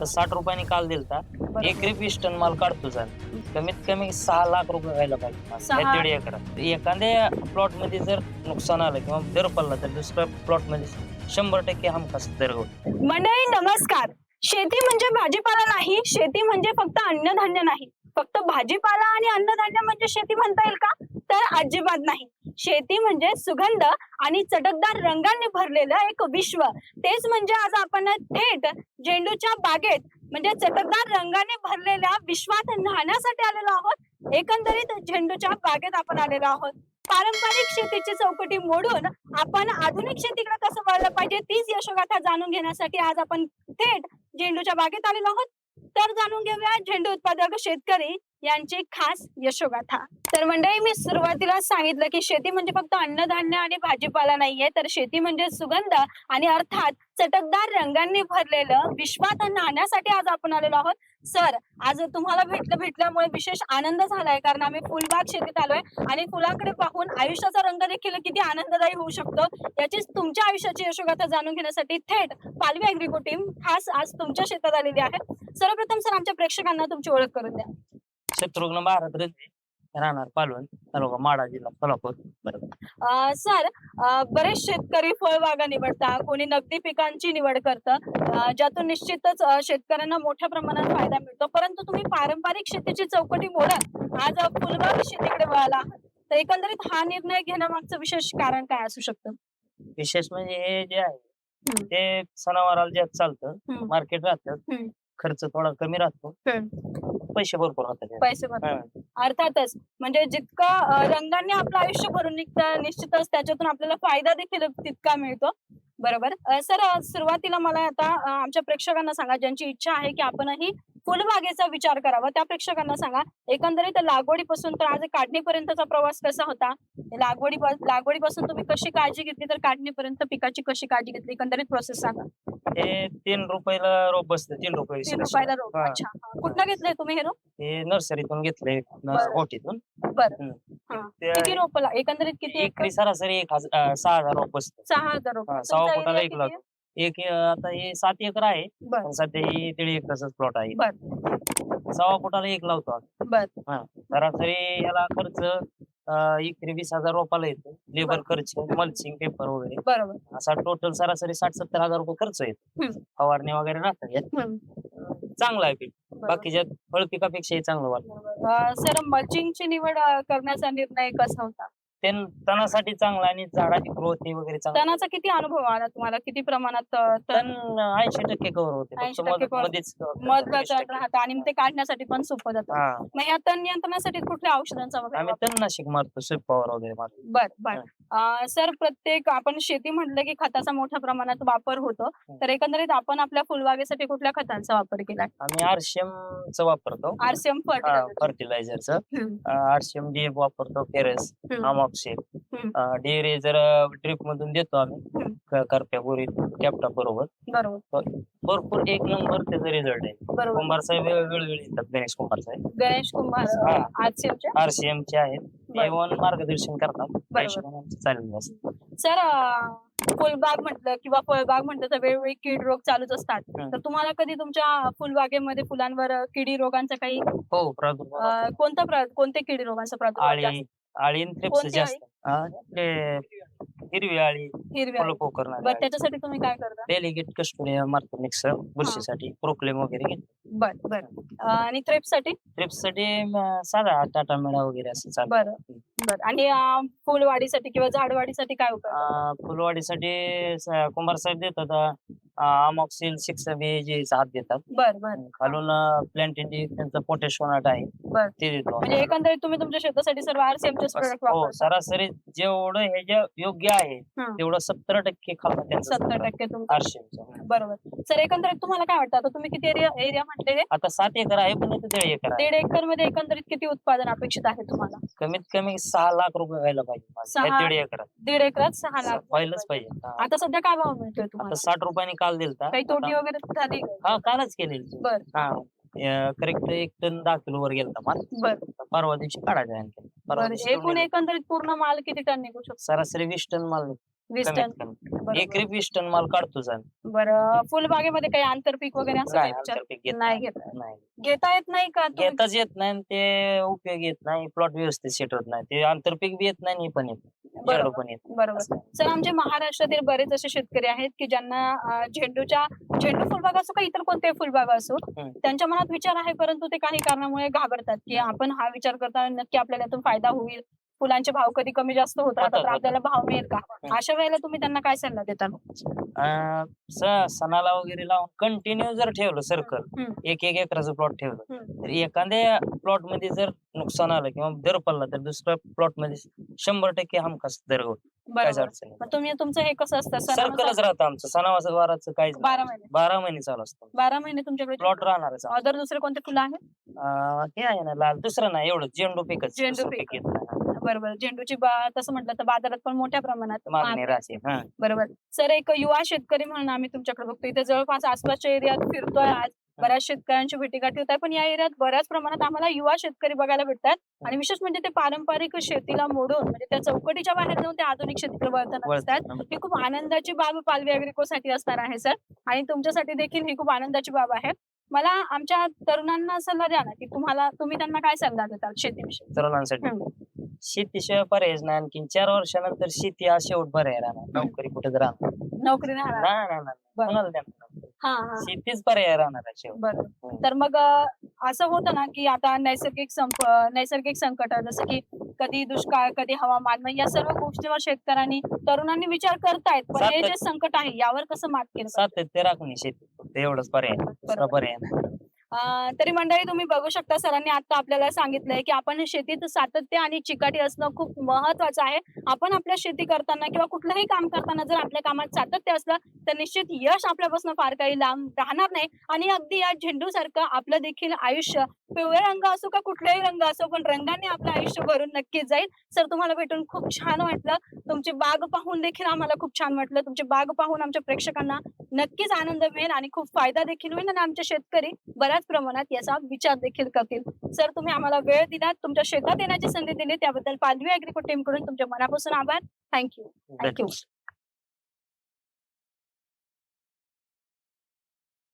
तर साठ रुपयाने काल दिलता. एकरी वीस टन माल काढतो आम्ही कमीत कमी सहा लाख रुपये व्हायला पाहिजे. सहा- दीड एकरात. एखाद्या प्लॉटमध्ये जर नुकसान आलं किंवा दर पडला तर दुसऱ्या प्लॉटमध्ये शंभर टक्के हमखास दर होतो मंडळी नमस्कार. शेती म्हणजे भाजीपाला नाही शेती म्हणजे फक्त अन्नधान्य नाही. फक्त भाजीपाला आणि अन्नधान्य म्हणजे शेती म्हणता येईल का? तर अजिबात नाही. शेती म्हणजे सुगंध आणि चटकदार रंगांनी भरलेलं एक विश्व. तेच म्हणजे आज आपण थेट झेंडूच्या बागेत म्हणजे चटकदार रंगाने भरलेल्या विश्वात राहण्यासाठी आलेलो आहोत. एकंदरीत झेंडूच्या बागेत आपण आलेलो आहोत. पारंपरिक शेतीची चौकटी मोडून आपण आधुनिक शेतीकडे कसं वळलं पाहिजे तीच यशोगाथा जाणून घेण्यासाठी आज आपण थेट झेंडूच्या बागेत आलेलो आहोत. तर जाणून घेऊया झेंडू उत्पादक शेतकरी यांची खास यशोगाथा. तर मंडळी मी सुरुवातीला सांगितलं की शेती म्हणजे फक्त अन्नधान्य आणि भाजीपाला नाहीये तर शेती म्हणजे सुगंध आणि अर्थात चटकदार रंगांनी भरलेलं विश्वात नाण्यासाठी आज आपण आलेलो आहोत. सर आज तुम्हाला भेटलं भेटल्यामुळे विशेष आनंद झालाय कारण आम्ही फुलबाग शेतीत आलोय आणि फुलाकडे पाहून आयुष्याचा रंग देखील किती आनंददायी होऊ शकतो याचीच तुमच्या आयुष्याची यशोगाथा जाणून घेण्यासाठी थेट पालवी अॅग्रिको टीम खास आज तुमच्या शेतात आलेली आहे. सर्वप्रथम सर आमच्या प्रेक्षकांना तुमची ओळख करून द्या. शत्रुघ्न रंगे राहणार पालवण तालुका माडा जिल्हा सोलापूर. अं, सर अं, बरेच शेतकरी फळबागा निवडता कोणी नगदी पिकांची निवड करतं. अं, ज्यातून निश्चितच अं, शेतकऱ्यांना मोठ्या प्रमाणात फायदा मिळतो. परंतु तुम्ही पारंपरिक शेतीची चौकटी मोडत आज अं, फुलबाग शेतीकडे वळाला आहात. तर एकंदरीत हा निर्णय घेण्यामागचं विशेष कारण काय असू शकतं? विशेष म्हणजे हे जे आहे हम्म. ते सणावाराला जे चालतं हम्म. मार्केट राहतं. हम्म. खर्च थोडा कमी राहतो. पैसे भरपूर राहतात. पैसे भरपूर. हा. अर्थातच म्हणजे जितका अं, रंगाने आपलं आयुष्य भरून निघतं निश्चितच त्याच्यातून आपल्याला फायदा देखील तितका मिळतो. बरोबर? सर सुरुवातीला मला आता अं, आमच्या प्रेक्षकांना सांगा ज्यांची इच्छा आहे की आपणही फुलबागेचा विचार करावा त्या प्रेक्षकांना सांगा एकंदरीत लागवडीपासून तर आज काढणीपर्यंतचा प्रवास कसा होता लागवडी लागवडीपासून तुम्ही कशी काळजी घेतली तर काढणीपर्यंत पिकाची कशी काळजी घेतली एकंदरीत प्रोसेस सांगा ते तीन रुपयाला रोप बसतं तीन रुपये तीन रुपयाला रोप हा. अच्छा हा. कुठनं घेतलंय तुम्ही हे रोप ते नर्सरीतून घेतले बरं. गोटीतून बरं. हा. किती रोप एकंदरीत किती एकर? सरासरी एक हजार सहा हजार रोप बसतं सहा हजार रोप हा, सहा फुटाला एक लाख. एक आता हे सात एकर आहे. बर. पण सध्या ही दीड एकरचाच प्लॉट आहे. बर. सव्वा फुटाला एक लावतो आम्ही. बर. सरासरी याला खर्च अं, एकरी वीस हजार रोपाला येतो. लेबर खर्च मल्चिंग पेपर वगैरे. बरोबर. असा टोटल सरासरी साठ सत्तर हजार रुपये खर्च येतो. हम्म. फवारणी वगैरे राहतात यात. हम्म. चांगलं आहे पीक. बरोबर. बाकीच्या फळ पिकापेक्षाही चांगलं वाटतं. अं, सर मल्चिंगची निवड अं, करण्याचा निर्णय कसा होता? त्यान तणासाठी चांगलं आणि झाडाची ग्रोथ वगैरे चांगलं. तणाचा किती अनुभव आला तुम्हाला? किती प्रमाणात अं, तण तण ऐंशी टक्के कव्हर होते. फक्त 80% मध- cover. मध्येच cover करतात, मध 20% गचट राहतं आणि ते काढण्यासाठी पण सोपं जातं. हा. मग या तण नियंत्रणासाठी कुठल्या औषधांचा वगैरे आम्ही तणनाशक मारतो स्विप पॉवर वगैरे मारतो. बर बर. अं, सर प्रत्येक आपण शेती म्हटलं की खताचा मोठ्या प्रमाणात वापर होतो. तर एकंदरीत आपण आपल्या फुलबागेसाठी कुठल्या खतांचा वापर केलाय आम्ही आरसीएम च वापरतो आरसीएम फर्टिलायझर फर्टिलायझरचं आरसीएम डीएफ वापरतो फेरस अमॉक्सिल डेरे जर ड्रिप मधून देतो आम्ही हम्म. क- करप्या बोरी कॅप्टा बरोबर. बरोबर. भरपूर एक नंबर त्याचा रिझल्ट आहे. कुंभार साहेब वेळोवेळी येतात गणेश कुंभार साहेब. गणेश कुंभार आरसीएम चे आहेत. ते. येऊन मार्गदर्शन करतात. चालेल. सर फुलबाग म्हटलं किंवा फळबाग म्हटलं तर वेगवेगळे कीड रोग चालूच असतात. तर तुम्हाला कधी तुमच्या फुलबागेमध्ये फुलांवर किडी रोगांचा काही हो कोणता प्र- कोणते किडी रोगांचा प्रादुर्भाव आळी जास्त? आळी आणि थ्रिप्स कोणती जास्त. हा, आपले हिरवी आळी बर त्याच्यासाठी तुम्ही काय करता? डेलिगेट मारतो मिक्स बुरशीसाठी प्रोक्लेम वगैरे घेतो बर बर. आणि थ्रेपसाठी ट्रिप्ससाठी म, साधा टाटा मेळा वगैरे असं चालू बर बर. आणि अं, फुलवाढीसाठी किंवा झाडवाढीसाठी काय उपाय अं, फुलवाडीसाठी स- कुंभार साहेब देतात अमॉक्सिल सिक्स बी जे हात देतात. बर बर. खालून प्लांट त्यांचं पोटॅश सोनाट आहे. बर. ते देतो म्हणजे एकंदरीत तुम्ही तुमच्या शेतासाठी सर्व आरसीएमचेच प्रोडक्ट हो वापरता. सरासरी जेवढं हे जे योग्य आहे हं. तेवढं सत्तर टक्के त्यांचं सत्तर टक्के तुमचं. आरशेचं. बरोबर. सर एकंदरीत तुम्हाला काय वाटतं? आता तुम्ही किती एरिया एरिया म्हटले हे? आता सात एकर आहे पण इथं दीड एकर आहे. दीड एकरमध्ये एकंदरीत किती उत्पादन अपेक्षित आहे तुम्हाला? कमीत कमी सहा लाख रुपये व्हायला पाहिजे माझं. सहा- या दीड एकरात. दीड एकरात सहा लाख व्हायलाच पाहिजे. हा. आता सध्या काय भाव मिळतोय आता तुम्हाला? साठ रुपयाने काल दिलता. काही तोटी वगैरे झाली. हा कालच केलेली. बर. हा करेक्ट एक टन दहा किलो वर गेलता माल. बर. परवा दिवशी काढायचा आणखी परवा बर दिवशी एकूण एकंदरीत पूर्ण माल किती टन निघू शकतो? सरासरी वीस टन माल. वीस कमीत टन. कमी. बरोबर. एकरी वीस टन माल काढतोच आम्ही बरं फुलबागेमध्ये काही आंतरपीक वगैरे असं काही नाही विचार आंतरपीक घेत नाही नाही. घेत. नाही. घेता येत नाही का तुम्ही? घेताच येत नाही आणि ते उपयोग येत नाही. प्लॉट व्यवस्थित सेट होत नाही. ते आंतरपीक बी येत नाही आणि हे पण येत नाही. बरोबर. सर आमच्या महाराष्ट्रातील बरेच असे शेतकरी आहेत की ज्यांना झेंडूच्या झेंडू फुलबाग असो का इतर कोणतेही फुलबाग असो. त्यांच्या मनात विचार आहे परंतु ते काही कारणामुळे घाबरतात की आपण हा विचार करता नक्की आपल्याला यातून फायदा होईल. फुलांचे भाव कधी कमी जास्त होतात, तर आपल्याला भाव मिळेल का? हम्म. अशा वेळेला तुम्ही त्यांना काय सल्ला देता अं, स- सणाला वगैरे लावून कंटिन्यू जर ठेवलं सर्कल हम्म. एक एक एकराचं प्लॉट ठेवलं हम्म. तर एखाद्या प्लॉटमध्ये जर नुकसान आलं किंवा दर पडला तर दुसऱ्या प्लॉटमध्ये शंभर टक्के हमखास दर होत काहीच बरोबर अडचण मग तुम्ही तुमचं हे कसं असतं? सर्कलच सणानुसार राहतं आमचं. सणावाचं वाराचं काहीच नाही. बारा महिने. बारा महिने चालू असतं बारा महिने तुमच्याकडे प्लॉट राहणारच आमचं. अदर दुसरे कोणते फुलं आहेत? अं, हे आहे ना लाल. दुसरं नाही एवढं. झेंडू पिकच. झेंडू दुसरं पीक. पीक येत नाही. बरोबर. झेंडूची बा तसं म्हटलं तर बाजारात पण मोठ्या प्रमाणात मागणी मागणी राहते. हा. बरोबर. सर एक युवा शेतकरी म्हणून आम्ही तुमच्याकडे बघतो. इथे जवळपास आसपासच्या एरियात फिरतोय आज. बऱ्याच शेतकऱ्यांची भेटीगाठी होत आहे. पण या एरियात बऱ्याच प्रमाणात आम्हाला युवा शेतकरी बघायला भेटतात. आणि विशेष म्हणजे ते पारंपरिक शेतीला मोडून म्हणजे त्या चौकटीच्या बाहेर जाऊन ते आधुनिक शेतीकडे वळताना दिसतात. वळतं. ही खूप आनंदाची बाब पालवी अग्रिकोसाठी असणार आहे सर. आणि तुमच्यासाठी देखील ही खूप आनंदाची बाब आहे. मला आमच्या तरुणांना सल्ला द्या ना की तुम्हाला तुम्ही त्यांना काय सल्ला देतात शेतीविषयी? तरुणांसाठी. शेतीशिवाय पर्यायच नाही आणखी चार वर्षानंतर शेती हा शेवट पर्याय राहणार नोकरी कुठे राहणार नोकरी नाही राहणार. नाही राहणार बरं. कोणाला देणार नोकरी? हा हा शेतीच पर्याय राहणार आहे शेवट हम्म. तर मग अ, असं होतं ना की आता नैसर्गिक संप नैसर्गिक संकट जसं की कधी दुष्काळ कधी हवामान मग या सर्व गोष्टीवर शेतकऱ्यांनी तरुणांनी विचार करतायत पण हे जे संकट आहे यावर कसं मात केलं पाहिजे? सातत्य राखणे शेती फक्त एवढंच पर्याय आहे. दुसरा. पर्याय नाही. तरी मंडळी तुम्ही बघू शकता सरांनी आता आपल्याला सांगितलंय की आपण शेतीत सातत्य आणि चिकाटी असणं खूप महत्वाचं आहे. आपण आपल्या शेती करताना किंवा कुठलंही काम करताना जर आपल्या कामात सातत्य असलं तर निश्चित यश आपल्यापासून फार काही लांब राहणार नाही. आणि अगदी या झेंडू सारखं आपलं देखील आयुष्य पिवळे रंग असो का कुठलाही रंग असो पण रंगाने आपलं आयुष्य भरून नक्कीच जाईल. सर तुम्हाला भेटून खूप छान वाटलं. तुमची बाग पाहून देखील आम्हाला खूप छान वाटलं. तुमची बाग पाहून आमच्या प्रेक्षकांना नक्कीच आनंद मिळेल आणि खूप फायदा देखील होईल आणि आमचे शेतकरी बऱ्याच प्रमाणात याचा विचार देखील करतील. सर तुम्ही आम्हाला वेळ दिलात. तुमच्या शेतात येण्याची संधी दिली. त्याबद्दल पालवी अॅग्रिको टीमकडून तुमच्या मनापासून आभार. Thank you thank you